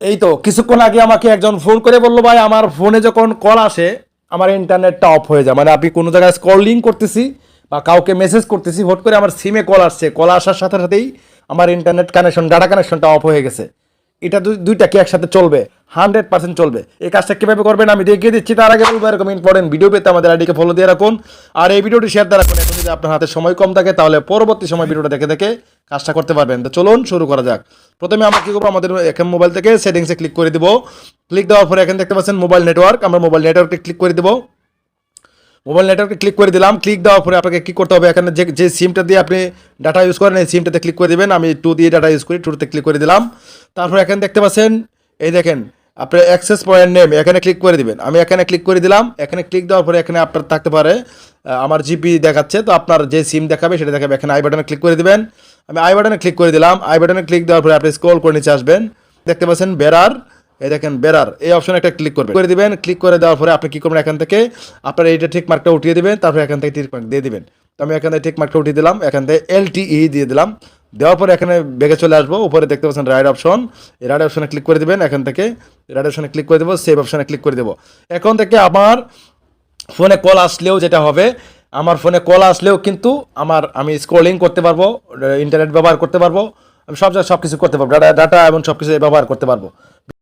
এই তো কিছুক্ষণ আগে আমাকে একজন ফোন করে বলল, ভাই, আমার ফোনে যখন কল আসে, আমার ইন্টারনেটটা অফ হয়ে যায়। মানে আপনি কোনো জায়গায় স্কলিং করতেছি বা কাউকে মেসেজ করতেছি, হট করে আমার সিমে কল আসছে। কল আসার সাথে সাথেই আমার ইন্টারনেট কানেকশন ডাটা কানেকশনটা অফ হয়ে গেছে। এটা দুই- দুইটা কি একসাথে চলবে? হান্ড্রেড পার্সেন্ট চলবে। এই কাজটা কীভাবে করবেন আমি দেখিয়ে দিচ্ছি। তার আগে বলব, এরকম ইম্পর্টেন্ট ভিডিও পেতে আমাদের আইডিকে ফলো দিয়ে রাখুন। আর এই ভিডিওটি শেয়ার দিয়ে রাখুন। এখন যদি আপনার হাতে সময় কম থাকে, তাহলে পরবর্তী সময় ভিডিওটা দেখে দেখে কাজটা করতে পারবেন। তো চলুন শুরু করা যাক। প্রথমে আমরা কী করব? আমাদের এখন মোবাইল থেকে সেটিংসে ক্লিক করে দিব। ক্লিক দেওয়ার পরে এখানে দেখতে পাচ্ছেন মোবাইল নেটওয়ার্ক আমরা মোবাইল নেটওয়ার্কে ক্লিক করে দিব। মোবাইল নেটওয়ার্কে ক্লিক করে দিলাম। ক্লিক দেওয়ার পরে আপনাকে কী করতে হবে? এখানে যে যে সিমটা দিয়ে আপনি ডাটা ইউজ করেন, এই সিমটাতে ক্লিক করে দেবেন। আমি টু দিয়ে ডাটা ইউজ করি টুতে ক্লিক করে দিলাম। তারপর এখানে দেখতে পাচ্ছেন, এই দেখেন, আপনার অ্যাক্সেস পয়েন্ট নেম এখানে ক্লিক করে দিবেন। আমি এখানে ক্লিক করে দিলাম। এখানে ক্লিক দেওয়ার পরে এখানে আপনার থাকতে পারে আমার জিপি দেখাচ্ছে, তো আপনার যে সিম দেখাবে সেটা দেখাবে। এখানে আই বাটনে ক্লিক করে দিবেন। আমি আই বাটনে ক্লিক করে দিলাম। আই বাটনে ক্লিক দেওয়ার পরে আপনি স্ক্রল করে নিচে আসবেন। দেখতে পাচ্ছেন বেরার। এই দেখেন বেরার। এই অপশনে একটা ক্লিক করবেন। করে দিবেন। ক্লিক করে দেওয়ার পরে আপনি কি করবেন? এখান থেকে আপনার এইটা ঠিক মার্কটা উঠিয়ে দেবেন। তারপরে এখান থেকে টিক মার্ক দিয়ে দিবেন। তো আমি এখান থেকে ঠিক মার্কটা উঠিয়ে দিলাম। এখান থেকে এলটিই দিয়ে দিলাম। দেওয়ার পরে এখানে বেগে চলে আসব। উপরে দেখতে পাচ্ছেন রাইট অপশন। এই রাইট অপশনে ক্লিক করে দিবেন। এখান থেকে রাইট অপশনে ক্লিক করে দেবো। সেভ অপশনে ক্লিক করে দেবো। এখন থেকে আমার ফোনে কল আসলেও যেটা হবে, আমার ফোনে কল আসলেও কিন্তু আমার আমি স্ক্রলিং করতে পারব ইন্টারনেট ব্যবহার করতে পারব, আমি সব জায়গায় সব কিছু করতে পারব ডাটা ডাটা এবং সব কিছু ব্যবহার করতে পারব।